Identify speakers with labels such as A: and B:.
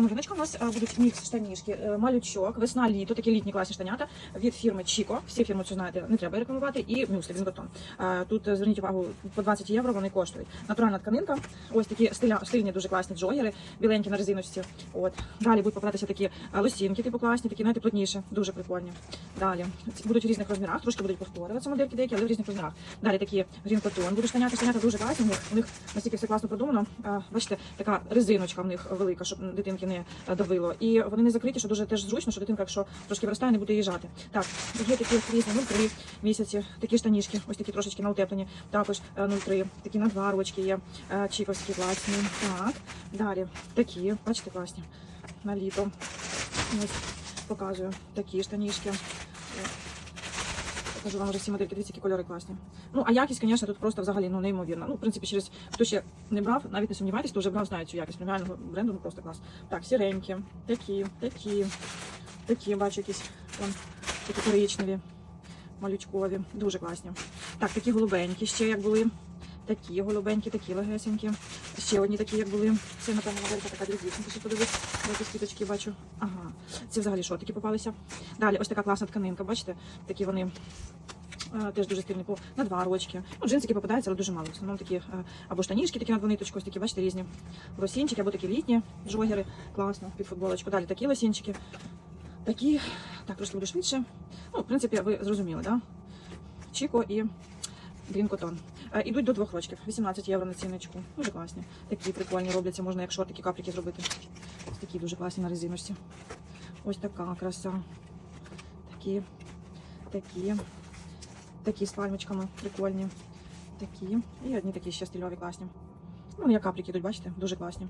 A: новиночка. У нас е, будуть мікс штанішки, е, малючок, весна, літо, такі літні класні штанята від фірми Чіко. Всі фірми цю знаєте, не треба рекламувати. І мюсли, він батон. Е, Тут зверніть увагу, по 20 євро вони коштують. Натуральна тканинка. Ось такі стильні, дуже класні джогери, біленькі на резиночці. От. Далі будуть попадатися такі лосінки, типу класні, такі, знаєте, плотніші, дуже прикольні. Далі будуть в різних розмірах, трошки будуть повторюватися модельки деякі, але в різних розмірах. Далі такі грінкотон будуть штаняти. Штанята дуже класні. У них, настільки все класно продумано. Бачите, така резиночка в них велика, щоб дитинки не е, давило. І вони не закриті, що дуже теж зручно, що дитинка, якщо трошки виростає, не буде їжджати. Так, є такі різні 0,3 місяці, такі штанішки, ось такі трошечки на утеплені. Також е, 0,3, такі на два рочки є, е, чіковські класні. Так, далі такі, бачите, класні. На літо. Ось показую такі штанішки. Покажу вам всі модельки, дивіться, які кольори класні. Ну, а якість, звісно, тут просто взагалі ну, неймовірна. Ну, в принципі, через хто ще не брав, навіть не сумнівайтесь, хто вже брав, знає цю якість преміального бренду, ну просто клас. Так, сіренькі, такі, такі, такі, бачу, якісь там такі коричневі, малючкові, дуже класні. Так, такі голубенькі ще як були. Такі голубенькі, такі легесенькі. Ще одні такі, як були. Це, напевно, моделька така дівчинка, що подивись. Якісь квіточки бачу. Ага. Це взагалі шотики попалися. Далі ось така класна тканинка, бачите? Такі вони е, теж дуже стильні, на два рочки. Ну, джинсики попадаються, але дуже мало. В основному такі е, або штанішки такі на двониточку, ось такі, бачите, різні лосінчики, або такі літні джогери. Класно, під футболочку. Далі такі лосінчики. Такі, так, трошки буде швидше. Ну, в принципі, ви зрозуміли, да? Чіко і Green Cotton. Е, Ідуть до двох рочків, 18 євро на ціночку. Дуже класні. Такі прикольні робляться, можна як шортики, каприки зробити. Ось такі дуже класні на резиночці. Ось така краса. Такі, такі, такі з пальмочками прикольні. Такі. І одні такі ще стильові класні. Ну, як каприки йдуть, бачите, дуже класні.